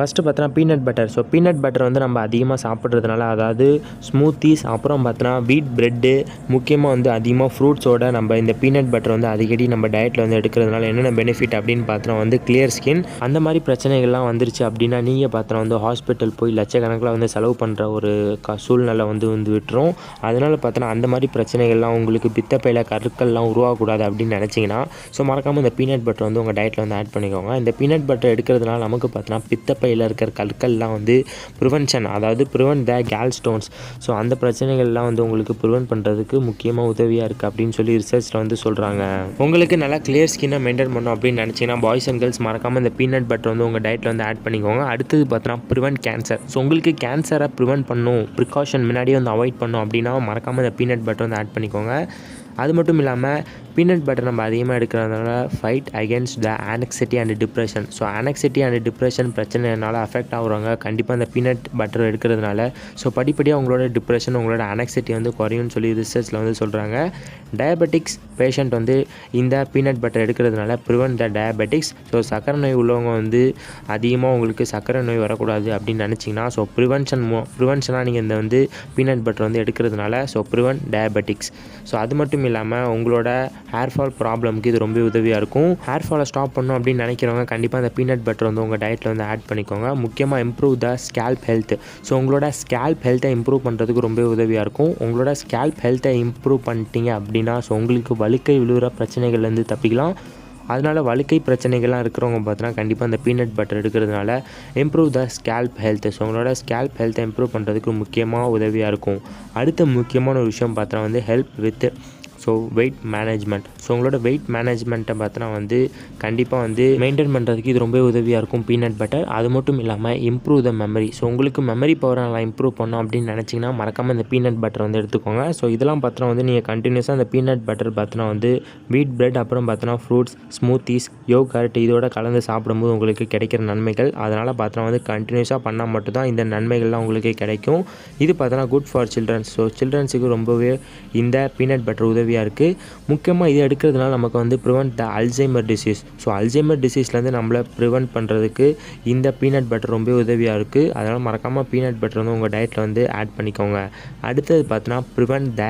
First பார்த்தோன்னா peanut butter so peanut butter வந்து நம்ம அதிகமாக சாப்பிட்றதுனால அதாவது ஸ்மூத்தீஸ் அப்புறம் பார்த்தோன்னா வீட் ப்ரெட்டு முக்கியமாக வந்து அதிகமாக ஃப்ரூட்ஸோட நம்ம இந்த பீனட் பட்டர் வந்து அடிக்கடி நம்ம டயட்டில் வந்து எடுக்கிறதுனால என்னென்ன பெனிஃபிட் அப்படின்னு பார்த்தோன்னா வந்து கிளியர் ஸ்கின் அந்த மாதிரி பிரச்சனைகள்லாம் வந்துருச்சு அப்படின்னா நீங்கள் பார்த்தோன்னா வந்து ஹாஸ்பிட்டல் போய் லட்சக்கணக்கில் வந்து செலவு பண்ணுற ஒரு க சூழ்நிலை வந்து வந்து விட்டுரும். அதனால் பார்த்தோன்னா அந்த மாதிரி பிரச்சனைகள்லாம் உங்களுக்கு பித்தப்பையில் கருக்கள்லாம் உருவாகக்கூடாது அப்படின்னு நினச்சிங்கன்னா ஸோ மறக்காமல் இந்த பீனட் பட்டர் வந்து உங்கள் டயட்டில் வந்து ஆட் பண்ணிக்கோங்க. இந்த பீனட் பட்டர் எடுக்கிறதுனால நமக்கு பார்த்தோன்னா பித்தப்பை பித்தப்பையில் இருக்கிற கற்கள்லாம் வந்து ப்ரிவென்ஷன் அதாவது prevent the gall stones so அந்த பிரச்சனைகள்லாம் வந்து உங்களுக்கு ப்ரிவென்ட் பண்ணுறதுக்கு முக்கியமாக உதவியாக இருக்குது அப்படின்னு சொல்லி ரிசர்ச்சில் வந்து சொல்கிறாங்க உங்களுக்கு நல்லா கிளியர் ஸ்கின்னாக மெயின்டைன் பண்ணணும் அப்படின்னு நினச்சிங்கன்னா பாய்ஸ் அண்ட் கேர்ள்ஸ் மறக்காமல் இந்த பீனட் பட்டர் வந்து உங்கள் டயட்டில் வந்து ஆட் பண்ணிக்கோங்க. அடுத்தது பார்த்தோன்னா ப்ரிவென்ட் கேன்சர் ஸோ உங்களுக்கு கேன்சரை ப்ரிவென்ட் பண்ணும் ப்ரிகாஷன் முன்னாடியே வந்து அவாய்ட் பண்ணும் அப்படின்னா மறக்காமல் இந்த பீனட் பட்டர் வந்து ஆட் பண்ணிக்கோங்க. அது மட்டும் இல்லாமல் பீனட் பட்டர் நம்ம அதிகமாக எடுக்கிறதுனால fight against the anxiety and depression so anxiety and depression பிரச்சனைனால affect ஆகுறவங்க கண்டிப்பாக அந்த பீனட் பட்டர் எடுக்கிறதுனால. ஸோ படிப்படியாக உங்களோட டிப்ரெஷன் உங்களோட ஆனக்சிட்டி வந்து குறையும்னு சொல்லி ரிசர்ச்சில் வந்து சொல்கிறாங்க டயபெட்டிக்ஸ் பேஷண்ட் வந்து இந்த பீனட் பட்டர் எடுக்கிறதுனால ப்ரிவென்ட் த டயபெட்டிக்ஸ் ஸோ சக்கரை நோய் உள்ளவங்க வந்து அதிகமாக உங்களுக்கு சக்கரை நோய் வரக்கூடாது அப்படின்னு நினச்சிங்கன்னா ஸோ ப்ரிவென்ஷன் மோ ப்ரிவென்ஷனாக நீங்கள் இந்த வந்து பீனட் பட்டர் வந்து எடுக்கிறதுனால ஸோ ப்ரிவென்ட் டயபெட்டிக்ஸ் ஸோ அது மட்டும் இல்லாமல் உங்களோட ஹேர் ஃபால் ப்ராப்ளம்க்கு இது ரொம்ப உதவியாக இருக்கும். ஹேர் ஃபாலை ஸ்டாப் பண்ணணும் அப்படின்னு நினைக்கிறவங்க கண்டிப்பாக அந்த பீனட் பட்டர் வந்து உங்கள் டயட்டில் வந்து ஆட் பண்ணிக்கோங்க. முக்கியமாக improve the scalp health so உங்களோட ஸ்கேல்ப் ஹெல்த்தை இம்ப்ரூவ் பண்ணுறதுக்கு ரொம்ப உதவியாக இருக்கும். உங்களோட ஸ்கேல்ப் ஹெல்த்தை இம்ப்ரூவ் பண்ணிட்டீங்க அப்படின்னா ஸோ உங்களுக்கு வழுக்கை விழுகிற பிரச்சனைகள்லேருந்து தப்பிக்கலாம். அதனால் வழுக்கை பிரச்சனைகள்லாம் இருக்கிறவங்க பார்த்தோன்னா கண்டிப்பாக அந்த பீனட் பட்டர் எடுக்கிறதுனால improve the scalp health so உங்களோட ஸ்கேல்ப் ஹெல்த்தை இம்ப்ரூவ் பண்ணுறதுக்கு முக்கியமாக உதவியாக இருக்கும். அடுத்த முக்கியமான ஒரு விஷயம் பார்த்தோன்னா வந்து help with so weight management so உங்களோட வெயிட் மேனேஜ்மெண்ட்டை பார்த்தோன்னா வந்து கண்டிப்பாக வந்து மெயின்டைன் பண்ணுறதுக்கு இது ரொம்ப உதவியாக இருக்கும். பீனட் பட்டர் அது மட்டும் இல்லாமல் இம்ப்ரூவ் த மெமரி ஸோ உங்களுக்கு மெமரி பவரை நல்லா இம்ப்ரூவ் பண்ணோம் அப்படின்னு நினச்சிங்கன்னா மறக்காமல் இந்த பீனட் பட்டர் வந்து எடுத்துக்கோங்க. ஸோ இதெல்லாம் பார்த்தோன்னா வந்து நீங்கள் கண்டினியூஸாக அந்த பீனட் பட்டர் பார்த்தோன்னா வந்து வீட் பிரெட் அப்புறம் பார்த்தோன்னா ஃப்ரூட்ஸ் ஸ்மூத்திஸ் யோகர்ட் இதோட கலந்து சாப்பிடும்போது உங்களுக்கு கிடைக்கிற நன்மைகள். அதனால் பார்த்தோன்னா வந்து கண்டினியூஸாக பண்ணால் மட்டும்தான் இந்த நன்மைகள்லாம் உங்களுக்கு கிடைக்கும். இது பார்த்தோன்னா குட் ஃபார் சில்ட்ரன்ஸ் ஸோ சில்ட்ரன்ஸுக்கு ரொம்பவே இந்த பீனட் பட்டர் உதவி உதவியாக இருக்குது முக்கியமாக இது எடுக்கிறதுனால நமக்கு வந்து prevent the Alzheimer disease so Alzheimer டிசீஸ்லேருந்து நம்மளை ப்ரிவென்ட் பண்ணுறதுக்கு இந்த பீனட் பட்டர் ரொம்ப உதவியாக இருக்குது அதனால் மறக்காமல் பீனட் பட்டர் வந்து உங்கள் டயட்டில் வந்து ஆட் பண்ணிக்கோங்க. அடுத்தது பார்த்தோன்னா ப்ரிவெண்ட் த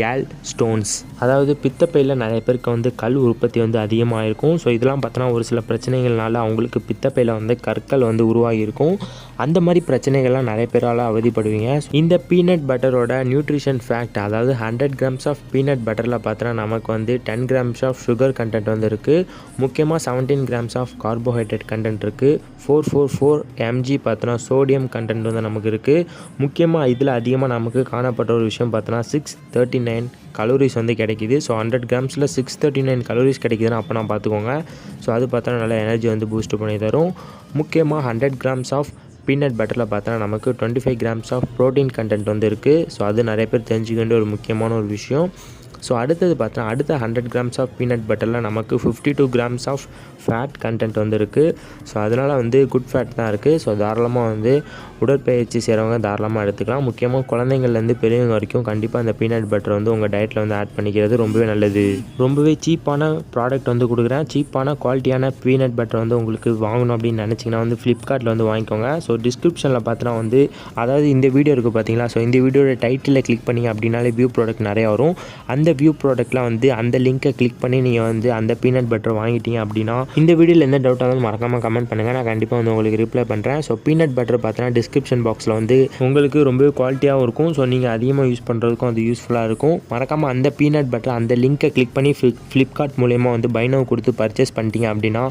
கேல் ஸ்டோன்ஸ் அதாவது பித்தப்பையில் நிறைய பேருக்கு வந்து கல் உற்பத்தி வந்து அதிகமாக இருக்கும் ஸோ இதெல்லாம் பார்த்தோன்னா ஒரு சில பிரச்சனைகள்னால அவங்களுக்கு பித்தப்பையில் வந்து கற்கள் வந்து உருவாகியிருக்கும். அந்த மாதிரி பிரச்சனைகள்லாம் நிறைய பேரால் அவதிப்படுவீங்க. இந்த பீனட் பட்டரோட நியூட்ரிஷன் ஃபேக்ட் அதாவது ஹண்ட்ரட் கிராம்ஸ் ஆஃப் பீனட் பட்டரில் பார்த்தோன்னா நமக்கு வந்து ten grams of sugar content வந்து இருக்குது முக்கியமாக seventeen grams of carbohydrate content இருக்குது ஃபோர் ஃபோர் ஃபோர் எம்ஜி பார்த்தோன்னா சோடியம் கண்டென்ட் வந்து நமக்கு இருக்குது முக்கியமாக இதில் அதிகமாக நமக்கு காணப்பட்ட ஒரு விஷயம் பார்த்தோன்னா சிக்ஸ் தேர்ட்டின் நைன் கலோரிஸ் வந்து கிடைக்கிது. ஸோ ஹண்ட்ரட் கிராம்ஸில் சிக்ஸ் தேர்ட்டி நைன் கலோரிஸ் கிடைக்குதுன்னு அப்போ நான் பார்த்துக்கோங்க. ஸோ அது பார்த்தா நல்லா எனர்ஜி வந்து பூஸ்ட் பண்ணி தரும். முக்கியமாக ஹண்ட்ரட் கிராம்ஸ் ஆஃப் பீனட் பட்டரில் பார்த்தா நமக்கு twenty five grams of protein content வந்து இருக்குது ஸோ அது நிறைய பேர் தெரிஞ்சுக்க வேண்டிய ஒரு முக்கியமான ஒரு விஷயம். ஸோ அடுத்தது பார்த்தா அடுத்த ஹண்ட்ரட் கிராம்ஸ் ஆஃப் பீனட் பட்டரில் நமக்கு fifty two grams of fat content வந்து இருக்குது ஸோ அதனால் வந்து குட் ஃபேட் தான் இருக்குது ஸோ தாராளமாக வந்து உடற்பயிற்சி செய்கிறவங்க தாராளமாக எடுத்துக்கலாம். முக்கியமாக குழந்தைங்கள்லேருந்து பெரியவங்க வரைக்கும் கண்டிப்பாக அந்த பீனட் பட்டர் வந்து உங்கள் டயட்டில் வந்து ஆட் பண்ணிக்கிறது ரொம்பவே நல்லது. ரொம்பவே சீப்பான ப்ராடக்ட் வந்து கொடுக்குறேன். சீப்பான குவாலிட்டியான பீனட் பட்டர் வந்து உங்களுக்கு வாங்கணும் அப்படின்னு நினச்சிங்கன்னா வந்து ஃப்ளிப்கார்ட்டில் வந்து வாங்கிக்கோங்க. ஸோ டிஸ்கிரிப்ஷனில் பார்த்தோன்னா வந்து அதாவது இந்த வீடியோ இருக்குது பார்த்தீங்களா ஸோ இந்த வீடியோட டைட்டிலில் கிளிக் பண்ணிங்க அப்படின்னாலே வியூ ப்ராடக்ட் நிறையா வரும். அந்த வியூ ப்ராடக்ட்லாம் வந்து அந்த லிங்க்கை கிளிக் பண்ணி நீங்கள் வந்து அந்த பீனட் பட்டர் வாங்கிட்டீங்க அப்படின்னா இந்த வீடியோவில் எந்த டவுட்டாக இருந்தாலும் மறக்காமல் கமெண்ட் பண்ணுங்கள் நான் கண்டிப்பாக வந்து உங்களுக்கு ரிப்ளை பண்ணுறேன் ஸோ பீனட் பட்டர் பார்த்தீங்கன்னா டிஸ்கிரிப்ஷன் பாக்ஸில் வந்து உங்களுக்கு ரொம்பவே குவாலிட்டியாகவும் இருக்கும். ஸோ நீங்கள் அதிகமாக யூஸ் பண்ணுறதுக்கும் அது யூஸ்ஃபுல்லாக இருக்கும். மறக்காமல் அந்த பீனட் பட்டர் அந்த லிங்க்கை கிளிக் பண்ணி ஃப்ளிப் ஃப்ளிப்கார்ட் மூலயமா வந்து பைனவ் கொடுத்து பர்ச்சேஸ் பண்ணிட்டீங்க அப்படின்னா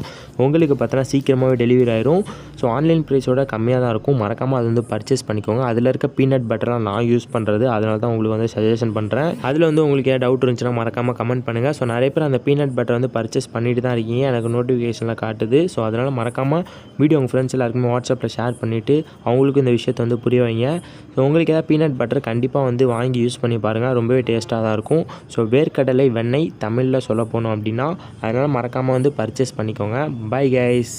உங்களுக்கு பார்த்தோன்னா சீக்கிரமாகவே டெலிவரி ஆயிரும். ஸோ ஆன்லைன் ப்ரைஸோட கம்மியாக தான் இருக்கும். மறக்காமல் அது வந்து பர்ச்சேஸ் பண்ணிக்கோங்க. அதில் இருக்க பீனட் பட்டராக நான் யூஸ் பண்ணுறது அதனால தான் உங்களுக்கு வந்து சஜஷன் பண்ணுறேன் அதில் வந்து உங்களுக்கு ஏதாவது டவுட் இருந்துச்சுன்னா மறக்காமல் கமெண்ட் பண்ணுங்கள் ஸோ நிறைய பேர் அந்த பீனட் பட்டர் வந்து பர்ச்சேஸ் பண்ணிட்டு தான் இருக்கீங்க. எனக்கு நோட்டிஃபிகேஷனில் காட்டுது. ஸோ அதனால் மறக்காமல் வீடியோ உங்கள் ஃப்ரெண்ட்ஸ் எல்லாருக்குமே வாட்ஸ்அப்பில் ஷேர் பண்ணிவிட்டு அவங்களுக்கு இந்த விஷயத்தை வந்து புரிய வைங்க. ஸோ உங்களுக்கு ஏதாவது பீனட் பட்டர் கண்டிப்பாக வந்து வாங்கி யூஸ் பண்ணி பாருங்கள் ரொம்பவே டேஸ்ட்டாக தான் இருக்கும். ஸோ வேர்க்கடலை வெண்ணெய் தமிழில் சொல்ல போனோம் அப்படின்னா அதனால் மறக்காமல் வந்து பர்ச்சேஸ் பண்ணிக்கோங்க. Bye guys